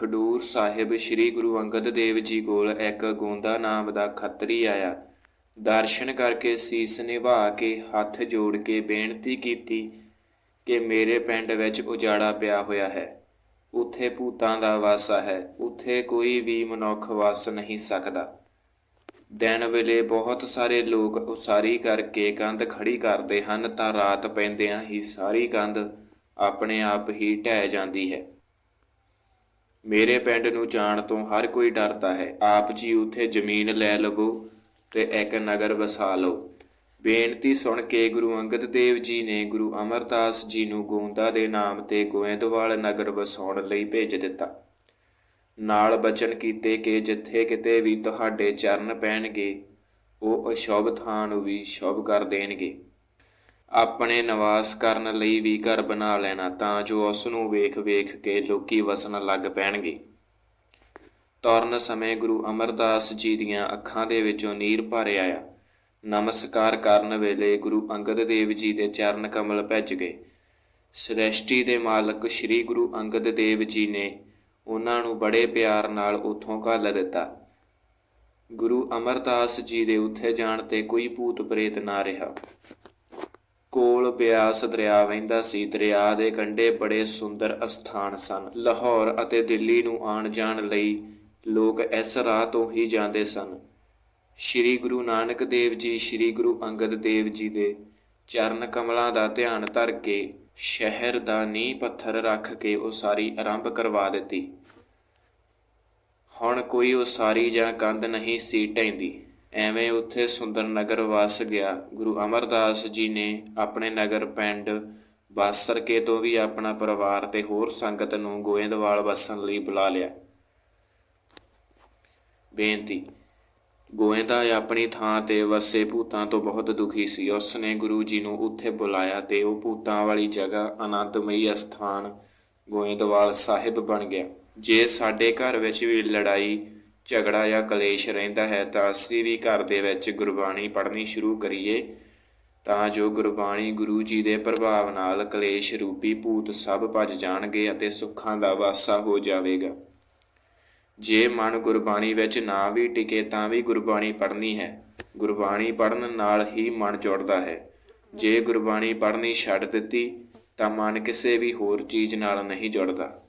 ਖਡੂਰ ਸਾਹਿਬ ਸ੍ਰੀ ਗੁਰੂ ਅੰਗਦ ਦੇਵ ਜੀ ਕੋਲ ਇੱਕ ਗੋਂਦਾ ਨਾਮ ਦਾ ਖੱਤਰੀ ਆਇਆ। ਦਰਸ਼ਨ ਕਰਕੇ ਸੀਸ ਨਿਭਾ ਕੇ ਹੱਥ ਜੋੜ ਕੇ ਬੇਨਤੀ ਕੀਤੀ ਕਿ ਮੇਰੇ ਪਿੰਡ ਵਿੱਚ ਉਜਾੜਾ ਪਿਆ ਹੋਇਆ ਹੈ। ਉੱਥੇ ਭੂਤਾਂ ਦਾ ਵਾਸਾ ਹੈ। ਉੱਥੇ ਕੋਈ ਵੀ ਮਨੁੱਖ ਵਸ ਨਹੀਂ ਸਕਦਾ। ਦਿਨ ਵੇਲੇ ਬਹੁਤ ਸਾਰੇ ਲੋਕ ਉਸਾਰੀ ਕਰਕੇ ਕੰਧ ਖੜੀ ਕਰਦੇ ਹਨ ਤਾਂ ਰਾਤ ਪੈਂਦਿਆਂ ਹੀ ਸਾਰੀ ਕੰਧ ਆਪਣੇ ਆਪ ਹੀ ਢਹਿ ਜਾਂਦੀ ਹੈ। ਮੇਰੇ ਪਿੰਡ ਨੂੰ ਜਾਣ ਤੋਂ ਹਰ ਕੋਈ ਡਰਦਾ ਹੈ। ਆਪ ਜੀ ਉੱਥੇ ਜ਼ਮੀਨ ਲੈ ਲਵੋ ਤੇ ਇੱਕ ਨਗਰ ਵਸਾ ਲਓ। ਬੇਨਤੀ ਸੁਣ ਕੇ ਗੁਰੂ ਅੰਗਦ ਦੇਵ ਜੀ ਨੇ ਗੁਰੂ ਅਮਰਦਾਸ ਜੀ ਨੂੰ ਗੋਂਦਾ ਦੇ ਨਾਮ ਤੇ ਗੋਇੰਦਵਾਲ ਨਗਰ ਵਸਾਉਣ ਲਈ ਭੇਜ ਦਿੱਤਾ। ਨਾਲ ਬਚਨ ਕੀਤੇ ਕਿ ਜਿੱਥੇ ਕਿਤੇ ਵੀ ਤੁਹਾਡੇ ਚਰਨ ਪੈਣਗੇ, ਉਹ ਅਸ਼ੁਭ ਥਾਂ ਨੂੰ ਵੀ ਸ਼ੁਭ ਕਰ ਦੇਣਗੇ। ਆਪਣੇ ਨਿਵਾਸ ਕਰਨ ਲਈ ਵੀ ਘਰ ਬਣਾ ਲੈਣਾ ਤਾਂ ਜੋ ਉਸ ਨੂੰ ਵੇਖ-ਵੇਖ ਕੇ ਲੋਕੀ ਵਸਣ ਲੱਗ ਪੈਣਗੇ। ਤੁਰਨ ਸਮੇਂ ਗੁਰੂ ਅਮਰਦਾਸ ਜੀ ਦੀਆਂ ਅੱਖਾਂ ਦੇ ਵਿੱਚੋਂ ਨੀਰ ਭਰ ਆਇਆ। ਨਮਸਕਾਰ ਕਰਨ ਵੇਲੇ ਗੁਰੂ ਅੰਗਦ ਦੇਵ ਜੀ ਦੇ ਚਰਨ ਕਮਲ ਭਿੱਜ ਗਏ। ਸ੍ਰਿਸ਼ਟੀ ਦੇ ਮਾਲਕ ਸ੍ਰੀ ਗੁਰੂ ਅੰਗਦ ਦੇਵ ਜੀ ਨੇ ਉਹਨਾਂ ਨੂੰ ਬੜੇ ਪਿਆਰ ਨਾਲ ਉੱਥੋਂ ਘੱਲ ਦਿੱਤਾ। ਗੁਰੂ ਅਮਰਦਾਸ ਜੀ ਦੇ ਉੱਥੇ ਜਾਣ ਤੇ ਕੋਈ ਭੂਤ ਪ੍ਰੇਤ ਨਾ ਰਿਹਾ। ਕੋਲ ਬਿਆਸ ਦਰਿਆ ਵਹਿੰਦਾ ਸੀ। ਦਰਿਆ ਦੇ ਕੰਢੇ ਬੜੇ ਸੁੰਦਰ ਅਸਥਾਨ ਸਨ। ਲਾਹੌਰ ਅਤੇ ਦਿੱਲੀ ਨੂੰ ਆਣ ਜਾਣ ਲਈ ਲੋਕ ਇਸ ਰਾਹ ਤੋਂ ਹੀ ਜਾਂਦੇ ਸਨ। ਸ਼੍ਰੀ ਗੁਰੂ ਨਾਨਕ ਦੇਵ ਜੀ, ਸ਼੍ਰੀ ਗੁਰੂ ਅੰਗਦ ਦੇਵ ਜੀ ਦੇ ਚਰਨ ਕਮਲਾਂ ਦਾ ਧਿਆਨ ਧਰ ਕੇ ਸ਼ਹਿਰ ਦਾ ਨੀਂਹ ਪੱਥਰ ਰੱਖ ਕੇ ਉਸਾਰੀ ਆਰੰਭ ਕਰਵਾ ਦਿੱਤੀ। ਹੁਣ ਕੋਈ ਉਸਾਰੀ ਜਾਂ ਕੰਧ ਨਹੀਂ ਸੀ ਢਹਿੰਦੀ ਐਵੇਂ ਉੱਥੇ ਸੁੰਦਰ ਨਗਰ ਵਸ ਗਿਆ। ਗੁਰੂ ਅਮਰਦਾਸ ਜੀ ਨੇ ਆਪਣੇ ਨਗਰ ਪਿੰਡ ਬਾਸਰਕੇ ਤੋਂ ਵੀ ਆਪਣਾ ਪਰਿਵਾਰ ਤੇ ਹੋਰ ਸੰਗਤ ਨੂੰ ਗੋਇੰਦਵਾਲ ਵਸਣ ਲਈ ਬੁਲਾ ਲਿਆ। ਬੇਨਤੀ, ਗੋਇੰਦਾ ਆਪਣੀ ਥਾਂ ਤੇ ਵਸੇ ਭੂਤਾਂ ਤੋਂ ਬਹੁਤ ਦੁਖੀ ਸੀ। ਉਸ ਨੇ ਗੁਰੂ ਜੀ ਨੂੰ ਉੱਥੇ ਬੁਲਾਇਆ ਤੇ ਉਹ ਭੂਤਾਂ ਵਾਲੀ ਜਗ੍ਹਾ ਆਨੰਦਮਈ ਅਸਥਾਨ ਗੋਇੰਦਵਾਲ ਸਾਹਿਬ ਬਣ ਗਿਆ, ਜੇ ਸਾਡੇ ਘਰ ਵਿੱਚ ਵੀ ਲੜਾਈ ਝਗੜਾ ਜਾਂ ਕਲੇਸ਼ ਰਹਿੰਦਾ ਹੈ ਤਾਂ ਅਸੀਂ ਵੀ ਘਰ ਦੇ ਵਿੱਚ ਗੁਰਬਾਣੀ ਪੜ੍ਹਨੀ ਸ਼ੁਰੂ ਕਰੀਏ ਤਾਂ ਜੋ ਗੁਰਬਾਣੀ ਗੁਰੂ ਜੀ ਦੇ ਪ੍ਰਭਾਵ ਨਾਲ ਕਲੇਸ਼ ਰੂਪੀ ਭੂਤ ਸਭ ਭੱਜ ਜਾਣਗੇ ਅਤੇ ਸੁੱਖਾਂ ਦਾ ਵਾਸਾ ਹੋ ਜਾਵੇਗਾ। ਜੇ ਮਨ ਗੁਰਬਾਣੀ ਵਿੱਚ ਨਾ ਵੀ ਟਿਕੇ ਤਾਂ ਵੀ ਗੁਰਬਾਣੀ ਪੜ੍ਹਨੀ ਹੈ। ਗੁਰਬਾਣੀ ਪੜ੍ਹਨ ਨਾਲ ਹੀ ਮਨ ਜੁੜਦਾ ਹੈ। ਜੇ ਗੁਰਬਾਣੀ ਪੜ੍ਹਨੀ ਛੱਡ ਦਿੱਤੀ ਤਾਂ ਮਨ ਕਿਸੇ ਵੀ ਹੋਰ ਚੀਜ਼ ਨਾਲ ਨਹੀਂ ਜੁੜਦਾ।